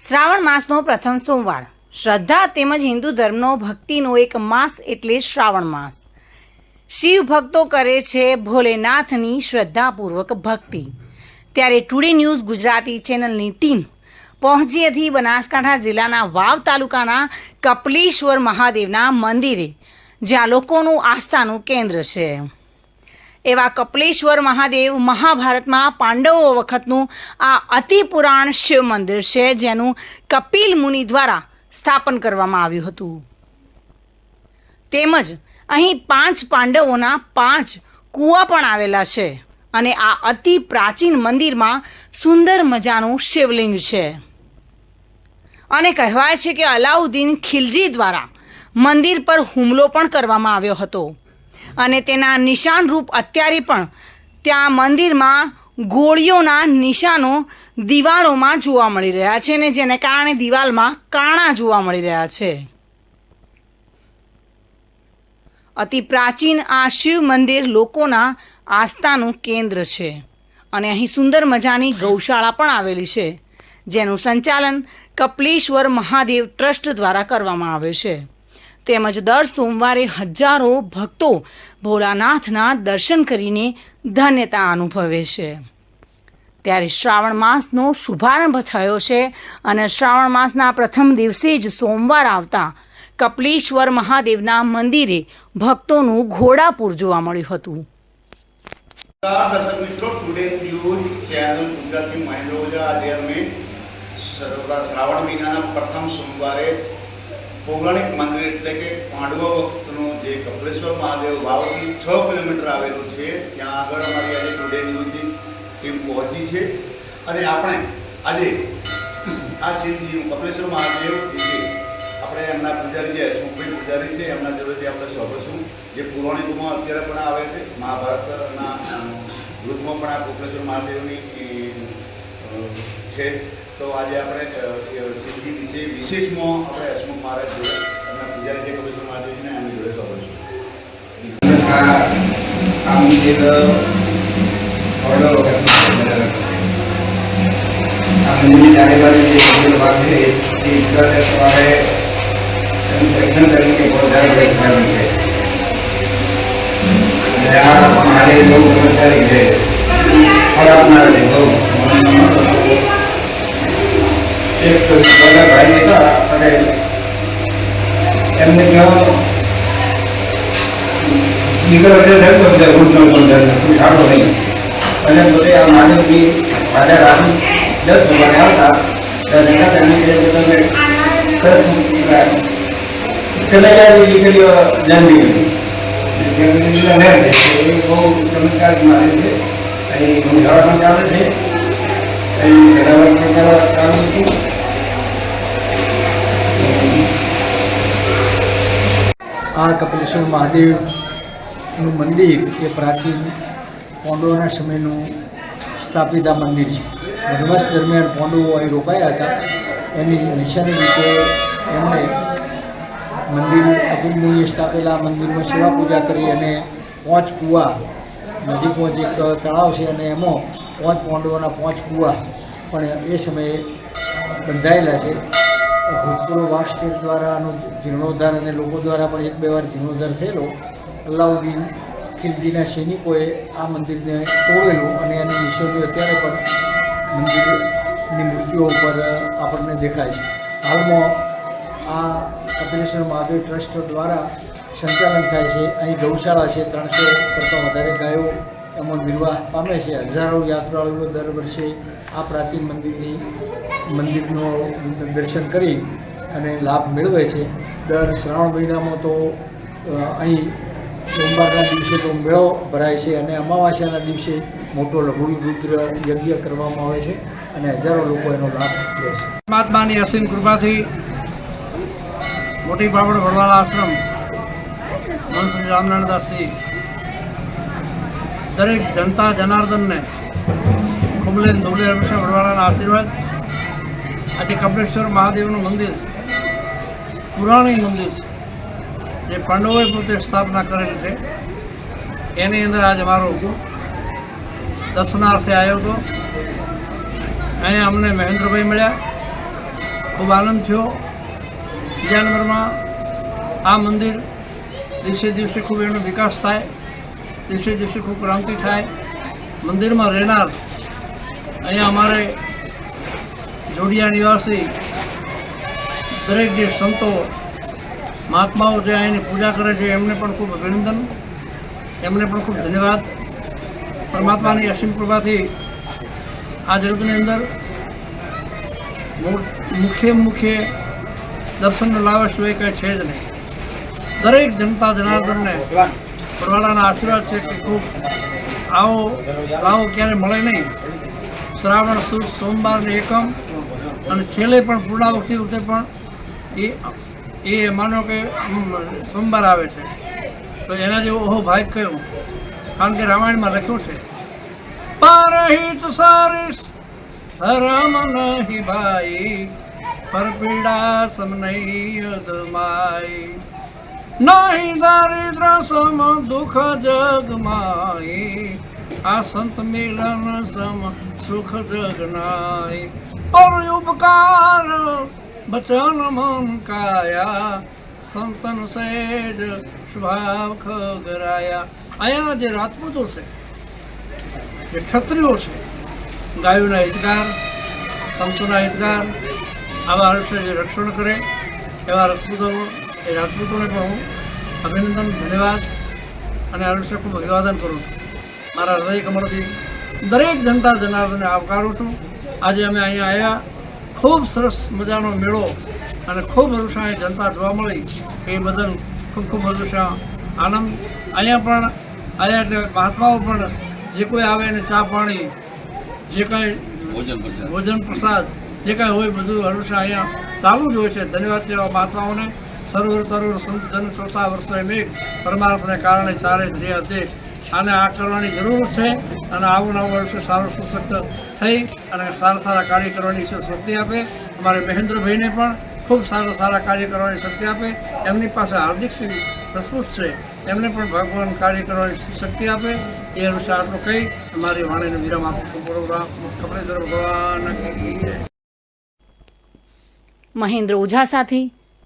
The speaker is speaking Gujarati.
શ્રાવણ માસનો પ્રથમ સોમવાર. શ્રદ્ધા તેમજ હિન્દુ ધર્મનો ભક્તિનો એક માસ એટલે શ્રાવણ માસ. શિવ ભક્તો કરે છે ભોલેનાથની શ્રદ્ધાપૂર્વક ભક્તિ. ત્યારે ટુડે ન્યૂઝ ગુજરાતી ચેનલની ટીમ પહોંચી હતી બનાસકાંઠા જિલ્લાના વાવ તાલુકાના કપલેશ્વર મહાદેવના મંદિરે, જ્યાં લોકોનું આસ્થાનું કેન્દ્ર છે. એવા કપલેશ્વર મહાદેવ મહાભારતમાં પાંડવો વખતનું આ અતિ પુરાણ શિવ મંદિર છે, જેનું કપિલ મુનિ દ્વારા સ્થાપન કરવામાં આવ્યું હતું. તેમજ અહીં પાંચ પાંડવોના પાંચ કૂવા પણ આવેલા છે અને આ અતિ પ્રાચીન મંદિરમાં સુંદર મજાનું શિવલિંગ છે. અને કહેવાય છે કે અલાઉદ્દીન ખિલજી દ્વારા મંદિર પર હુમલો પણ કરવામાં આવ્યો હતો. અને તેના નિશાનરૂપ અત્યારે પણ ત્યાં મંદિરમાં ગોળીઓના નિશાનો દિવાલોમાં જોવા મળી રહ્યા છે અને જેને કારણે દિવાલમાં કાણા જોવા મળી રહ્યા છે. અતિ પ્રાચીન આ શિવ મંદિર લોકોના આસ્થાનું કેન્દ્ર છે અને અહીં સુંદર મજાની ગૌશાળા પણ આવેલી છે, જેનું સંચાલન કપલેશ્વર મહાદેવ ટ્રસ્ટ દ્વારા કરવામાં આવે છે. તેમજ દર સોમવારે હજારો ભક્તો ભોળાનાથના દર્શન કરીને ધન્યતા અનુભવે છે. ત્યારે શ્રાવણ માસનો શુભારંભ થયો છે અને શ્રાવણ માસના પ્રથમ દિવસે જ સોમવાર આવતા કપલેશ્વર મહાદેવના મંદિરે ભક્તોનું ઘોડાપુર જોવા મળ્યું હતું. શ્રાવણ મહિનાના પ્રથમ સોમવારે પૌરાણિક મંદિર એટલે કે પાંડવો વખતનું જે કપલેશ્વર મહાદેવ વાવથી છ કિલોમીટર આવેલું છે, ત્યાં આગળ અમારી આજે ટુડે ન્યૂઝની ટીમ પહોંચી છે. અને આપણે આજે આ શિવજીનું કપલેશ્વર મહાદેવ જે આપણે એમના પૂજારી જે સુખભાઈ પૂજારી છે, એમના જોડેથી આપણે સાંભળીશું જે પૌરાણિકોમાં અત્યારે પણ આવે છે, મહાભારતના વૃદ્ધમાં પણ આ કપલેશ્વર મહાદેવની છે. તો આજે આપણે અ, એ શિવજી વિશે વિશેષમાં આપણે હસમુખ મહારાજ જોડે એમના પૂજારી જે કપલેશ્વર મહાદેવજીને એમની જોડે સાંભળીશું નમસ્કાર આ મંદિર ઓર્ડર વખત આ મંદિરની ચારે બધા ભાઈ હતા પટેલ એમને કહો દીકરો એટલે ધરતો છે રૂટનો પણ ધરતો કોઈ સારો નહીં અને પોતે આ માનવની પાછા રાત્રિ દસ વાગે આવતા ત્યારે એના કારણે કે તમે તરત કલાકારની દીકરીઓ જન્મી હતી જન્મેલી નહેર છે એ બહુ ચમત્કાર માને છે અહીં ઘોડાળા પણ ચાલે છે અહીં ઘડાવર પણ ચાલુ ચાલુ હતું આ કપિલેશ્વર મહાદેવનું મંદિર એ પ્રાચીન પોંડવોના સમયનું સ્થાપિત મંદિર છે. વનવાસ દરમિયાન પોંડવો અહીં રોકાયા હતા. એની નિશાની રીતે એમણે મંદિર અતુલ મુનિએ સ્થાપેલા મંદિરમાં સેવા પૂજા કરી અને પાંચ કૂવા નજીકમાં જ એક તળાવ છે અને એમાં પાંચ પોંડવોના પાંચ કૂવા પણ એ સમયે બંધાયેલા છે. ભૂતપૂર્વ વાસ્ટેટ દ્વારા આનો જીર્ણોદ્ધાર અને લોકો દ્વારા પણ એક બે વાર જીર્ણોદ્ધાર થયેલો. અલાઉદ્દીન ખિલજીના સૈનિકોએ આ મંદિરને તોડેલું અને એની નિશાનીઓ અત્યારે પણ મંદિરની મૂર્તિઓ ઉપર આપણને દેખાય છે. હાલમાં આ કપિલેશ્વર મહાદેવ ટ્રસ્ટ દ્વારા સંચાલન થાય છે. અહીં ગૌશાળા છે, ત્રણસો કરતાં વધારે ગાયો એમાં નિર્વાહ પામે છે. હજારો યાત્રાળુઓ દર વર્ષે આ પ્રાચીન મંદિરની, મંદિરનો દર્શન કરી અને લાભ મેળવે છે. દર શ્રાવણ મહિનામાં તો અહીં સોમવારના દિવસે તો મેળો ભરાય છે અને અમાવાસ્યાના દિવસે મોટો લઘુડી રુદ્ર યજ્ઞ કરવામાં આવે છે અને હજારો લોકો એનો લાભ લે છે. પરમાત્માની અસીમ કૃપાથી મોટી બાબડ વડવાળા આશ્રમ મનસુખ રામનારાયણદાસજી દરેક જનતા જનાર્દનને ખુબલેન ધુબલે વડવાળાના આશીર્વાદ. આજે કપડેશ્વર મહાદેવનું મંદિર, પુરાણી મંદિર જે પાંડવોએ પોતે સ્થાપના કરેલી છે. એની અંદર આજે મારો દર્શનાર્થે આવ્યો હતો. અહીંયા અમને મહેન્દ્રભાઈ મળ્યા. ખૂબ આનંદ થયો. બીજા નંબરમાં આ મંદિર દિવસે દિવસે ખૂબ એનો વિકાસ થાય. દિવસે દિવસે ખૂબ ક્રાંતિ થાય. મંદિરમાં રહેનાર અહીંયા અમારે જોડિયા નિવાસી દરેક જે સંતો, મહાત્માઓ જે અહીંની પૂજા કરે છે, એમને પણ ખૂબ અભિનંદન, એમને પણ ખૂબ ધન્યવાદ. પરમાત્માની અસીમ કૃપાથી આ જગતની અંદર મુખ્ય મુખ્ય દર્શન લાવે સિવાય કંઈ છે જ નહીં. દરેક જનતા, જનાર્દનને પરવાળાના આશીર્વાદ છે કે ખૂબ આવો લાવો ક્યારે મળે નહીં. શ્રાવણ, સુદ સોમવારને એકમ. અને છેલ્લે પણ પૂર્ણાવતી વખતે પણ એ એ માનો કે સોમવાર આવે છે. તો એના જેવો ઓહો ભાગ કયો? કારણ કે રામાયણમાં લખ્યું છે, પારહિત સારીશ, હરમ નહીં ભાઈ પરપીડા સમ નહીં અદમાઈ નહીં દારિદ્ર સમ દુઃખ જગમાઈ આ સંત મિલન સમ સુખ જગનાય પર ઉપકાર બચન મન કાયા. સંતન સેજ સ્વભાવ ખગરાયા. અહીંયાના જે રાજપૂતો છે, જે ક્ષત્રિયો છે, ગાયોના હિતગાર, સંતોના હિતગાર, આવા વર્ષે રક્ષણ કરે એવા રાજપૂતો એ રાજપૂતોને પણ હું અભિનંદન ધન્યવાદ અને ખૂબ અભિવાદન કરું છું. મારા હૃદય કમળથી દરેક જનતા જનાર્દનને આવકારું છું. આજે અમે અહીંયા આવ્યા ખૂબ સરસ મજાનો મેળો અને ખૂબ હરુષાએ જનતા જોવા મળી. એ બદલ ખૂબ ખૂબ હરુષા આનંદ. અહીંયા પણ અહીંયા એટલે મહાત્માઓ પણ જે કોઈ આવે એને ચા પાણી જે કાંઈ ભોજન પ્રસાદ. જે કાંઈ હોય બધું હંમેશા અહીંયા ચાલુ જ હોય છે. ધન્યવાદ છે એવા મહાત્માઓને. સરોવર તરોવર સંત જન શ્રોતા વર્ષે મેઘ પરમાર્થને કારણે ચારે જ છે આને આ કરવાની જરૂર છે અને આવું નવું વર્ષે સારું સુસક્ત થઈ અને સારા સારા કાર્ય કરવાની ઈશ્વર શક્તિ આપે. અમારે મહેન્દ્રભાઈને પણ ખૂબ સારા સારા કાર્ય કરવાની શક્તિ આપે. એમની પાસે હાર્દિક સિંહ પ્રસ્તુત છે. એમને પણ ભગવાન કાર્ય કરવાની શક્તિ આપે. એ અનુસાર આટલું કહી મારી વાણીને વિરામ આપું છું. બરોબર કપડે ભગવાન મહેન્દ્ર ઓઝા સાથે